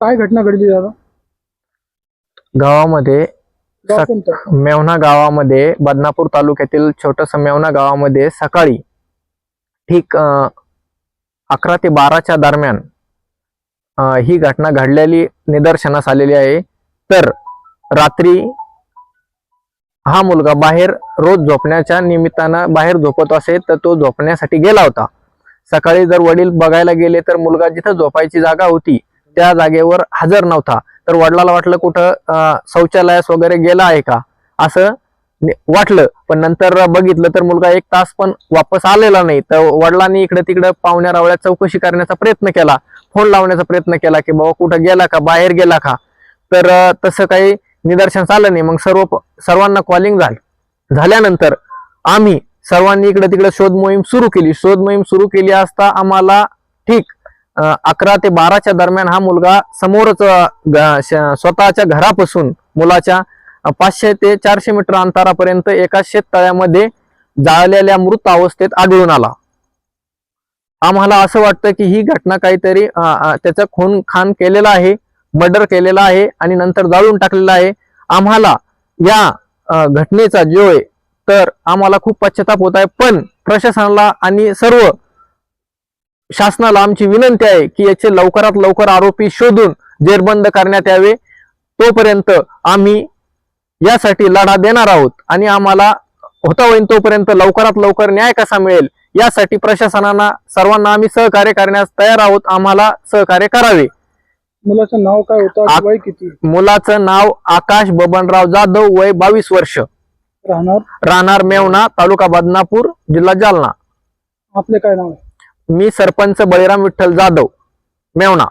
काय घटना घडली दादा? गावामध्ये गाव सक- कोणतं? मेवणा गावामध्ये बदनापूर तालुक्यातील छोटस मेवणा गावामध्ये सकाळी ठीक अं, अकरा ते बाराच्या दरम्यान अं, ही घटना घडलेली निदर्शनास आलेली आहे. तर रात्री हा मुलगा बाहेर रोज झोपण्याच्या निमित्तानं बाहेर झोपत असे तर तो झोपण्यासाठी गेला होता. सकाळी जर वडील बघायला गेले तर मुलगा जिथं झोपायची जागा होती त्या जागेवर हजर नव्हता. तर वडिलाला वाटलं कुठं शौचालयास वगैरे गेला आहे का? असं वाटलं. पण नंतर बघितलं तर मुलगा एक तास पण वापस आलेला नाही. तर वडिलांनी इकडे तिकडे पाहुण्या रावळ्या चौकशी करण्याचा प्रयत्न केला. फोन लावण्याचा प्रयत्न केला की बाबा कुठं गेला का? बाहेर गेला का? तर तसं काही निदर्शन आलं नाही. मग सर्व सर्वांना कॉलिंग झालं झाल्यानंतर आम्ही सर्वांनी इकडे तिकडे शोध मोहीम सुरू केली. शोध मोहीम सुरू केली असता आम्हाला ठीक अकरा ते बाराच्या दरम्यान हा मुलगा समोरच श- स्वतःच्या घरापासून मुलाच्या पाचशे ते चारशे मीटर अंतरापर्यंत एका शेततळ्यामध्ये जाळलेल्या मृत अवस्थेत आढळून आला. आम्हाला असं वाटतं की ही घटना काहीतरी त्याचं त्याचा खून खान केलेला आहे मर्डर केलेला आहे आणि नंतर जाळून टाकलेला आहे. आम्हाला या घटनेचा जो आहे तर आम्हाला खूप पश्चाताप होत आहे. पण प्रशासनाला आणि सर्व शासनाला आमची विनंती आहे की याचे लवकरात लवकर आरोपी शोधून जेरबंद करण्यात यावे. तोपर्यंत आम्ही यासाठी लढा देणार आहोत आणि आम्हाला होता होईन तोपर्यंत लवकरात लवकर न्याय कसा मिळेल यासाठी प्रशासनाला सर्वांना आम्ही सहकार्य करण्यास तयार आहोत. आम्हाला सहकार्य करावे. मुलाचं नाव काय होतं? वय किती? मुलाचं नाव आकाश बबनराव जाधव वय बावीस वर्ष. राहणार? राहणार मेवणा तालुका बदनापूर जिल्हा जालना. आपले काय नाव मी सरपंच बळीराम विठ्ठल जाधव मेवणा.